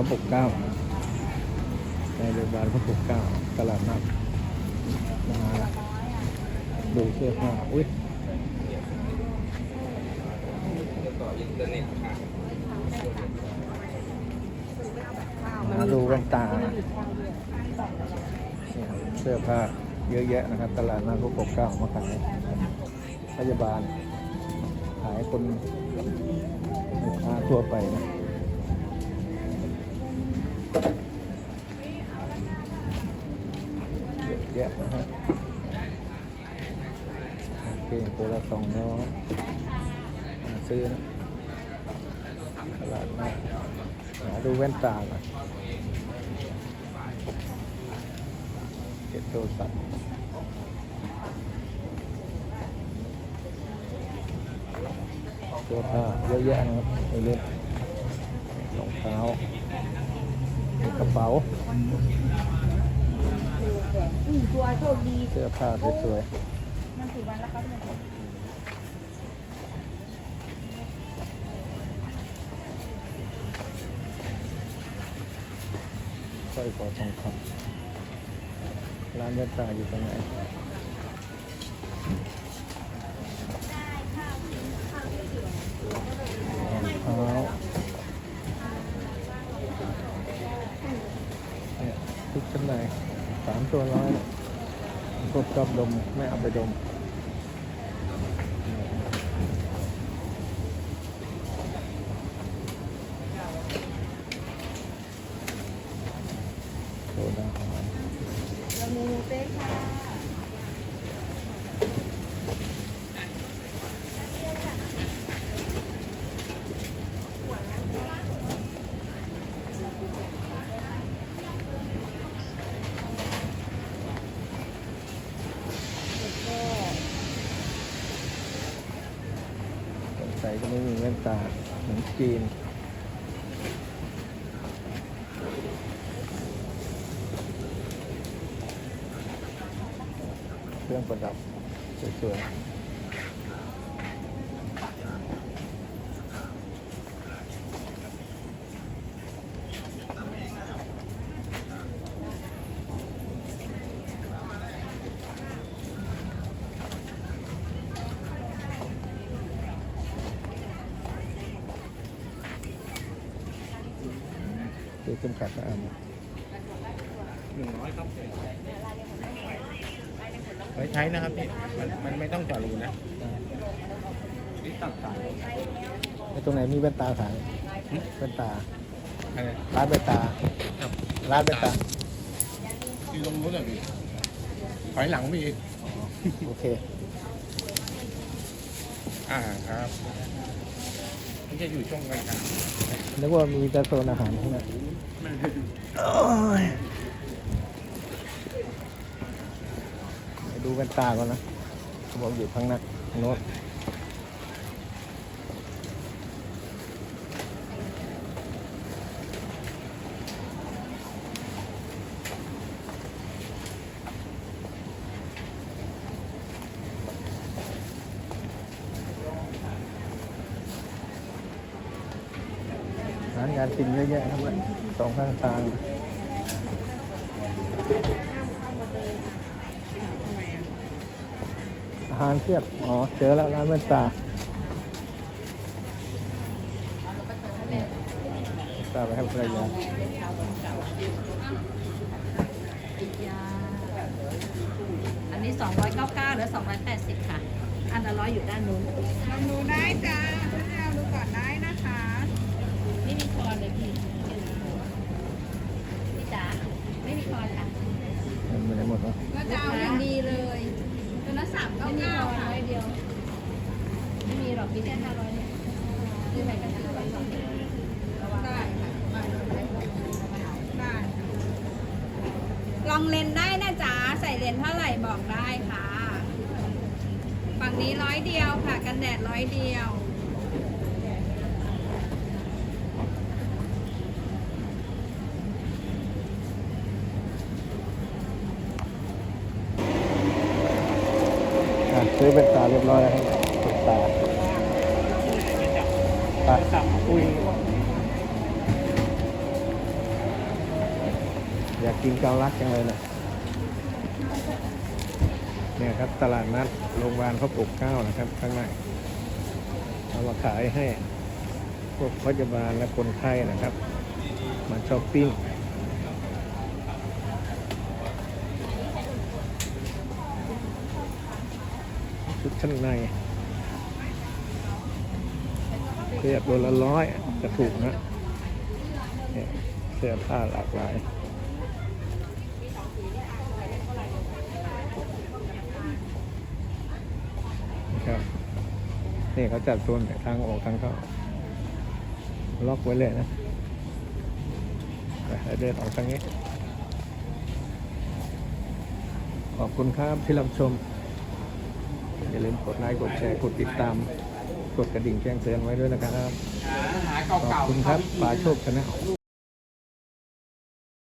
พระปกเก้าในโรงพยาบาลพระปกเก้าตลาดนัดมาดูเสื้อผ้าอุ้ยมาดูแว่นตาเนี่ยเสื้อผ้าเยอะแยะนะครับ ตลาดนัดพระปกเก้ามาขายพยาบาลขายคนลูกค้าทั่วไปนะ เยอะแยะนะฮะโอเคตัวละสองร้อยซื้อนะตลาดนัดหาดูแว่นตาก่อนเก็บโทรศัพท์เสื้อผ้าเยอะแยะนะครับไปเล่นรองเท้า มีกระเป๋าตัวโชคดีเสื้อผ้าสวยมันสี่วันแล้วครับเนี่ยสร้อยคอทองคำร้านแว่นตาอยู่ตรงไหนรองเท้า หน่อยสามตัวร้อยพวกชอบดม ไม่เอาไปดมโซดาของมัน เรามีเต้ค่ะ สงสัย ก็ไม่มีแว่นตาเหมือนจีนเครื่องประดับสวยๆ ซื้อเข็มขัดก็อันหนึ่งร้อยครับไว้ใช้นะครับพี่มันมันไม่ต้องเจาะรูนะนี่ตัดสายไอ้ตรงไหนมีแว่นตาขายแว่นตาอะไรร้านแว่นตาครับร้านแว่นตาที่ตรงนู้นเลยพี่ถอยหลังมีอีกโอเค อ่าครับนี่จะอยู่ช่วงกลาง นึกว่ามีแต่โซนอาหารข้างในๆมันโอ้ยไปดูแว่นตาก่อนนะเขาบอกอยู่ข้างหน้าโน้ต ร้านการกินเยอะแยะครับสองข้างทางอาหารเทียบ อ๋อ เจอแล้วร้านแว่นตาเนี่ยตาไปให้ภรรยาอันนี้ 299หรือ 280 ค่ะ อันละร้อยอยู่ด้านนู้นลองดูได้จ้าเอาดูก่อนได้นะคะไม่มีคอน เลยพี่พี่จ๋าไม่มีคอนค่ะมันไม่ได้หมดแล้วก็จะเอาอย่างดีเลยตัวละสามไม่เก้ามีเก้าคอนค่ะร้อยเดียว ไม่มีหรอกมีแค่ห้าร้อยเนี่ยซื้อไปกันซื้อไปสองได้ค่ะได้ได้ลองเลนได้นะจ๊ะใส่เลนเท่าไหร่บอกได้ค่ะ ฝั่งนี้ร้อยเดียวค่ะ กันแดดร้อยเดียว อะ ซื้อเป็นตาเรียบร้อยแล้วครับเป็นตาไปอุ้ยอยากกินเกาลัดจังเลยนะเนี่ยครับตลาดนัดโรงพยาบาลเขาปลูกเกล้านะครับ ข้างในเอามาขายให้พวกพยาบาลและคนไข้นะครับ มาช้อปปิ้ง ชุดชั้นในเสื้อตัวละร้อยจะถูกนะเนี่ยเสื้อผ้าหลากหลายนะครับนี่เขาจัดโซนทางออกทางเข้าล็อกไว้เลยนะไปแล้วเดินออกทางนี้ ขอบคุณครับที่รับชม อย่าลืมกดไลค์กดแชร์กดติดตาม กดกระดิ่งแจ้งเตือนไว้ด้วยนะครับ หาขอบเก่าๆคุณครับป่าโชคชนะ